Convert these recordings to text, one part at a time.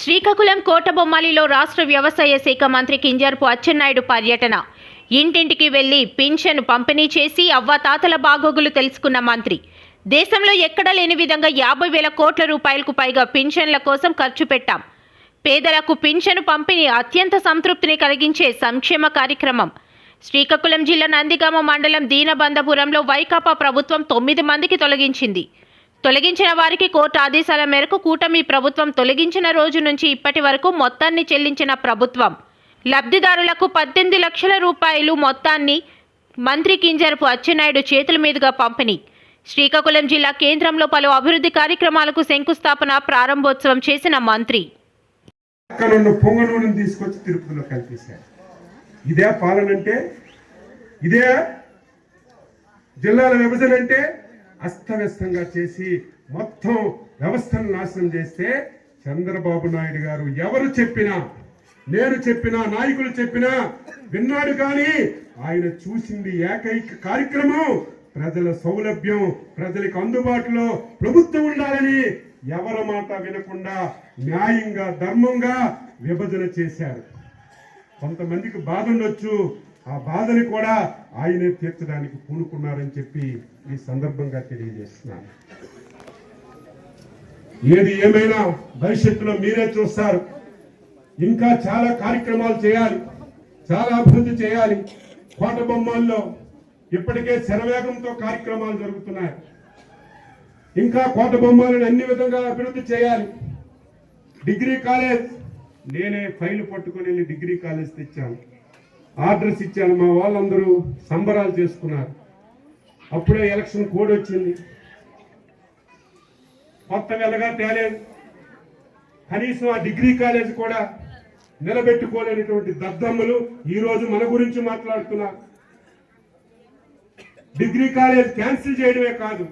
శ్రీకాకుళం కోటబొమ్మాలిలో రాష్ట్ర వ్యవసాయ శాఖ మంత్రి కింజర్పు అచ్చెన్నాయుడు పర్యటన. ఇంటింటికి వెళ్ళి పింఛను పంపిణీ చేసి అవ్వాతాతల బాగోగులు తెలుసుకున్న మంత్రి. దేశంలో ఎక్కడా లేని విధంగా యాభై వేల కోట్ల రూపాయలకు పైగా పింఛన్ల కోసం ఖర్చు పెట్టాం. పేదలకు పింఛను పంపిణీ అత్యంత సంతృప్తిని కలిగించే సంక్షేమ కార్యక్రమం. శ్రీకాకుళం జిల్లా నందిగామ మండలం దీనబంధపురంలో వైకాపా ప్రభుత్వం తొమ్మిది మందికి తొలగించింది. తొలగించిన వారికి కోర్టు ఆదేశాల మేరకు కూటమి ప్రభుత్వం తొలగించిన రోజు నుంచి ఇప్పటి వరకు మొత్తాన్ని చెల్లించిన ప్రభుత్వం. లబ్ధిదారులకు పద్దెనిమిది లక్షల రూపాయలు మొత్తాన్ని మంత్రి కింజరపు అచ్చెన్నాయుడు చేతుల మీదుగా పంపిణీ. శ్రీకాకుళం జిల్లా కేంద్రంలో పలు అభివృద్ధి కార్యక్రమాలకు శంకుస్థాపన ప్రారంభోత్సవం చేసిన మంత్రి. తీసుకొచ్చి తిరుపతిలో కలిపేశారు. ఇదే పాలన అంటే ఇదే జిల్లాల విభజన అంటే అస్తవ్యస్తంగా చేసి మొత్తం వ్యవస్థను నాశనం చేస్తే చంద్రబాబు నాయుడు గారు ఎవరు చెప్పినా నేను చెప్పినా నాయకులు చెప్పినా విన్నాడు కానీ ఆయన చూసింది ఏకైక కార్యక్రమం ప్రజల సౌలభ్యం ప్రజలకు అందుబాటులో ప్రభుత్వం ఉండాలని ఎవరి మాట వినకుండా న్యాయంగా ధర్మంగా విభజన చేశారు. కొంతమందికి బాధ ఉండొచ్చు ఆ బాధని కూడా ఆయనే తీర్చడానికి పూనుకున్నారని చెప్పి ఈ సందర్భంగా తెలియజేస్తున్నాను. ఏది ఏమైనా భవిష్యత్తులో మీరే చూస్తారు. ఇంకా చాలా కార్యక్రమాలు చేయాలి చాలా అభివృద్ధి చేయాలి. కోట బొమ్మల్లో ఇప్పటికే శరవేగంతో కార్యక్రమాలు జరుగుతున్నాయి. ఇంకా కోట బొమ్మలను అన్ని విధంగా అభివృద్ధి చేయాలి. డిగ్రీ కాలేజ్ నేనే ఫైల్ పట్టుకొని వెళ్ళి డిగ్రీ కాలేజ్ తెచ్చాను. ఆర్డర్స్ ఇచ్చాను. మా వాళ్ళందరూ సంబరాలు చేసుకున్నారు. అప్పుడే ఎలక్షన్ కోడ్ వచ్చింది. కొత్త వెలగా తేలేదు కనీసం ఆ డిగ్రీ కాలేజ్ కూడా నిలబెట్టుకోలేనటువంటి దద్దమ్మలు ఈరోజు మన గురించి మాట్లాడుతున్నారు. డిగ్రీ కాలేజ్ క్యాన్సిల్ చేయడమే కాదు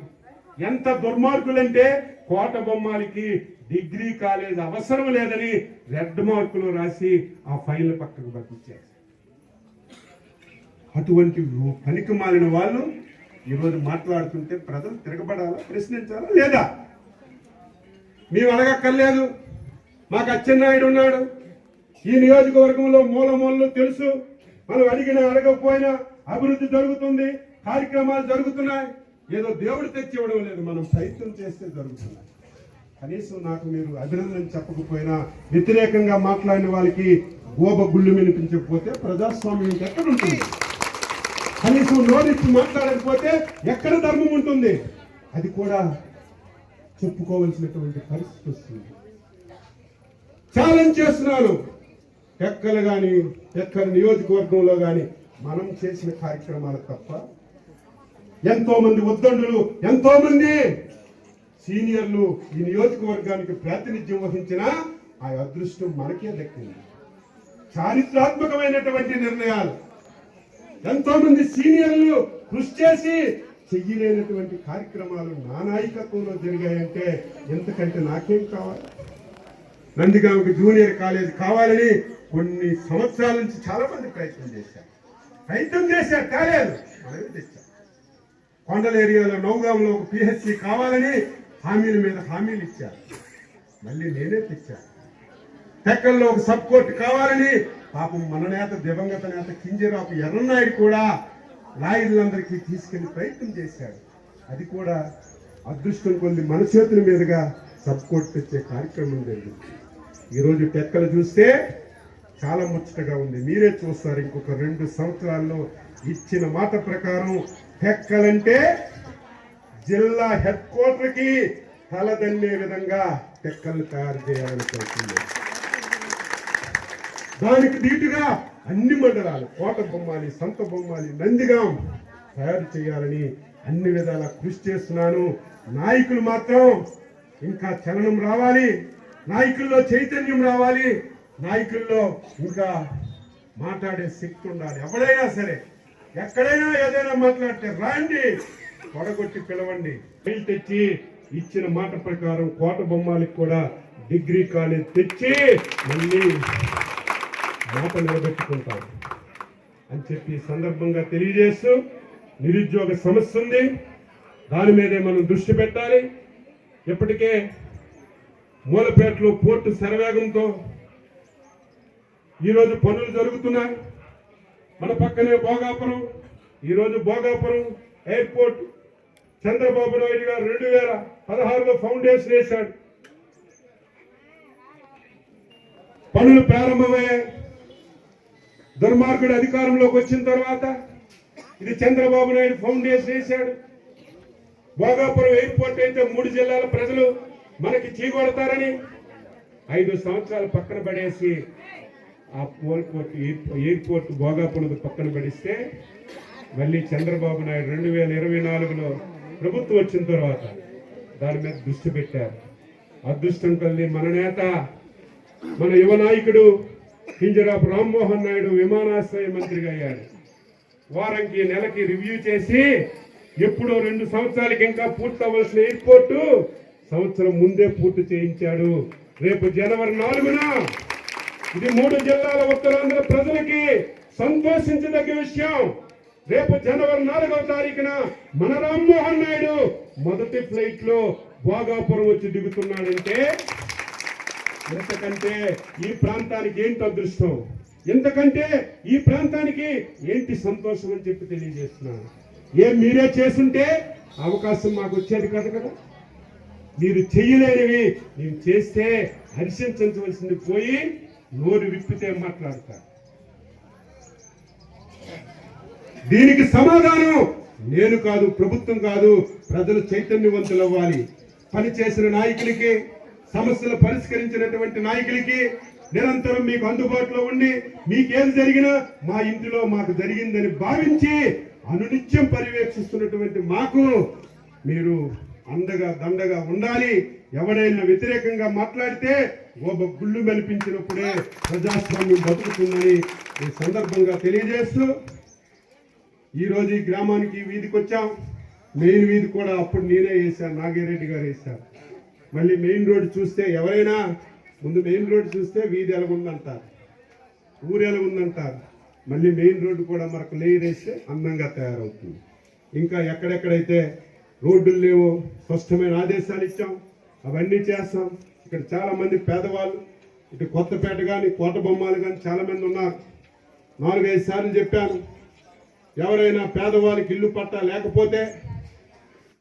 ఎంత దుర్మార్గులంటే కోట బొమ్మాలకి డిగ్రీ కాలేజ్ అవసరం లేదని రెడ్ మార్కులు రాసి ఆ ఫైల్ పక్కకు పంపించారు. అటువంటి పనికి మాలిన వాళ్ళు ఈరోజు మాట్లాడుతుంటే ప్రజలు తిరగబడాలా ప్రశ్నించాలా లేదా? మేము అడగక్కర్లేదు. మాకు అచ్చెన్నాయుడు ఉన్నాడు. ఈ నియోజకవర్గంలో మూల మూలలో తెలుసు. మనం అడిగినా అడగకపోయినా అభివృద్ధి జరుగుతుంది. కార్యక్రమాలు జరుగుతున్నాయి. ఏదో దేవుడు తెచ్చి ఇవ్వడం లేదు. మనం ప్రయత్నం చేస్తే జరుగుతున్నాయి. కనీసం నాకు మీరు అభినందన చెప్పకపోయినా వ్యతిరేకంగా మాట్లాడిన వాళ్ళకి గోబ గుళ్ళు వినిపించకపోతే ప్రజాస్వామ్యం ఎక్కడ ఉంటుంది? కనీసం నోరిచ్చి మాట్లాడకపోతే ఎక్కడ ధర్మం ఉంటుంది? అది కూడా చెప్పుకోవలసినటువంటి పరిస్థితి వస్తుంది. ఛాలెంజ్ చేస్తున్నాను. ఎక్కలు కానీ ఎక్కడ నియోజకవర్గంలో కానీ మనం చేసిన కార్యక్రమాలు తప్ప ఎంతో మంది ఉద్దండులు ఎంతో మంది సీనియర్లు ఈ నియోజకవర్గానికి ప్రాతినిధ్యం వహించిన ఆ అదృష్టం మనకే దక్కింది. చారిత్రాత్మకమైనటువంటి నిర్ణయాలు. ఎంతో మంది సీనియర్లు కృషి చేసి చెయ్యలేనటువంటి కార్యక్రమాలు నా నాయకత్వంలో జరిగాయంటే ఎంతకంటే నాకేం కావాలి? నందిగామకి జూనియర్ కాలేజ్ కావాలని కొన్ని సంవత్సరాల నుంచి చాలా మంది ప్రయత్నం చేశారు. ప్రయత్నం చేశారు కాలేదు మనమే తెచ్చాం కొండల ఏరియాలో నౌగాంలో ఒక పిహెచ్సి కావాలని హామీల మీద హామీలు ఇచ్చారు. మళ్ళీ నేనే తెచ్చాను. టెక్కల్లో ఒక సబ్ కోర్టు కావాలని పాపం మన నేత దివంగత నేత కింజరాపు ఎర్రనాయుడు కూడా లాయర్లందరికీ తీసుకెళ్ళి ప్రయత్నం చేశాడు. అది కూడా అదృష్టం కొద్ది మన చేతుల మీదుగా సబ్ కోర్టు తెచ్చే కార్యక్రమం జరిగింది. ఈరోజు టెక్కలు చూస్తే చాలా ముచ్చటగా ఉంది. మీరే చూస్తారు ఇంకొక రెండు సంవత్సరాల్లో ఇచ్చిన మాట ప్రకారం టెక్కలంటే జిల్లా హెడ్ క్వార్టర్కి తలదన్నే విధంగా టెక్కలు తయారు చేయాలని కోరుతున్నాను దానికి దీటుగా అన్ని మండలాలు కోట బొమ్మాలి సంత బొమ్మాలి నందిగాం తయారు చేయాలని అన్ని విధాల కృషి చేస్తున్నాను. నాయకులు మాత్రం ఇంకా చలనం రావాలి నాయకుల్లో చైతన్యం రావాలి నాయకుల్లో ఇంకా మాట్లాడే శక్తి ఉండాలి. ఎవడైనా సరే ఎక్కడైనా ఏదైనా మాట్లాడితే రాండి పొడగొట్టి పిలవండి. ఫైల్ తెచ్చి ఇచ్చిన మాట ప్రకారం కోట బొమ్మాలికి కూడా డిగ్రీ కాలేజ్ తెచ్చి మళ్ళీ మాట నిలబెట్టుకుంటాం అని చెప్పి సందర్భంగా తెలియజేస్తూ నిరుద్యోగ సమస్య ఉంది. దాని మీదే మనం దృష్టి పెట్టాలి. ఇప్పటికే మూలపేటలో పోర్టు శరవేగంతో ఈరోజు పనులు జరుగుతున్నాయి. మన పక్కనే భోగాపురం ఈరోజు భోగాపురం ఎయిర్పోర్ట్ చంద్రబాబు నాయుడు గారు రెండు వేల పదహారులో ఫౌండేషన్ వేశాడు. పనులు ప్రారంభమయ్యాయి. దుర్మార్గుడు అధికారంలోకి వచ్చిన తర్వాత ఇది చంద్రబాబు నాయుడు ఫౌండేషన్ వేశాడు. భోగాపురం ఎయిర్పోర్ట్ అయితే మూడు జిల్లాల ప్రజలు మనకి చీగొడతారని ఐదు సంవత్సరాలు పక్కన పడేసి ఆ పోర్ట్ ఎయిర్పోర్ట్ భోగాపురం పక్కన పడిస్తే మళ్ళీ చంద్రబాబు నాయుడు రెండు వేల ఇరవై నాలుగులో ప్రభుత్వం వచ్చిన తర్వాత దాని మీద దృష్టి పెట్టారు. అదృష్టం కలిగి మన నేత మన యువ నాయకుడు కింజరాపు రామ్మోహన్ నాయుడు విమానాశ్రయ మంత్రిగా అయ్యాడు. వారంకి నెలకి రివ్యూ చేసి ఎప్పుడో రెండు సంవత్సరాలకి ఇంకా పూర్తవలసిన ఎయిర్పోర్టు సంవత్సరం ముందే పూర్తి చేయించాడు. రేపు జనవరి నాలుగున ఇది మూడు జిల్లాల ఉత్తరాంధ్ర ప్రజలకి సంతోషించదగ్గ విషయం. రేపు జనవరి నాలుగవ తారీఖున మన రామ్మోహన్ నాయుడు మొదటి ఫ్లైట్లో భోగాపురం వచ్చి దిగుతున్నాడంటే ఎంతకంటే ఈ ప్రాంతానికి ఏంటి అదృష్టం? ఎంతకంటే ఈ ప్రాంతానికి ఏంటి సంతోషం అని చెప్పి తెలియజేస్తున్నాను ఏం మీరే చేసుంటే అవకాశం మాకు వచ్చేది కదా కదా? మీరు చెయ్యలేనివి నేను చేస్తే హర్షించవలసింది పోయి నోరు విప్పితే మాట్లాడతా. దీనికి సమాధానం నేను కాదు ప్రభుత్వం కాదు ప్రజలు చైతన్యవంతులు అవ్వాలి పనిచేసిన నాయకులకి సమస్యలు పరిష్కరించినటువంటి నాయకులకి నిరంతరం మీకు అందుబాటులో ఉండి మీకేం జరిగినా మా ఇంటిలో మాకు జరిగిందని భావించి అనునిత్యం పర్యవేక్షిస్తున్నటువంటి మాకు మీరు అండగా దండగా ఉండాలి. ఎవడైనా వ్యతిరేకంగా మాట్లాడితే ఓ గుళ్ళు మెలిపించినప్పుడే ప్రజాస్వామ్యం బతుకుతుందని ఈ సందర్భంగా తెలియజేస్తూ ఈరోజు ఈ గ్రామానికి వీధికి వచ్చాం మెయిన్ వీధి కూడా అప్పుడు నేనే వేశాను నాగిరెడ్డి గారు వేశారు. మళ్ళీ మెయిన్ రోడ్ చూస్తే ఎవరైనా ముందు మెయిన్ రోడ్ చూస్తే వీధి ఎలాగుందంటారు. ఊరు ఎలాగుందంటారు. మళ్ళీ మెయిన్ రోడ్డు కూడా మనకు లేయర్ వేస్తే అందంగా తయారవుతుంది. ఇంకా ఎక్కడెక్కడైతే రోడ్డులు లేవో స్పష్టమైన ఆదేశాలు ఇచ్చాం అవన్నీ చేస్తాం. ఇక్కడ చాలామంది పేదవాళ్ళు ఇటు కొత్తపేట కానీ కోట బొమ్మాలు కానీ చాలామంది ఉన్నారు. నాలుగైదు సార్లు చెప్పాను ఎవరైనా పేదవాళ్ళకి ఇల్లు పట్టా లేకపోతే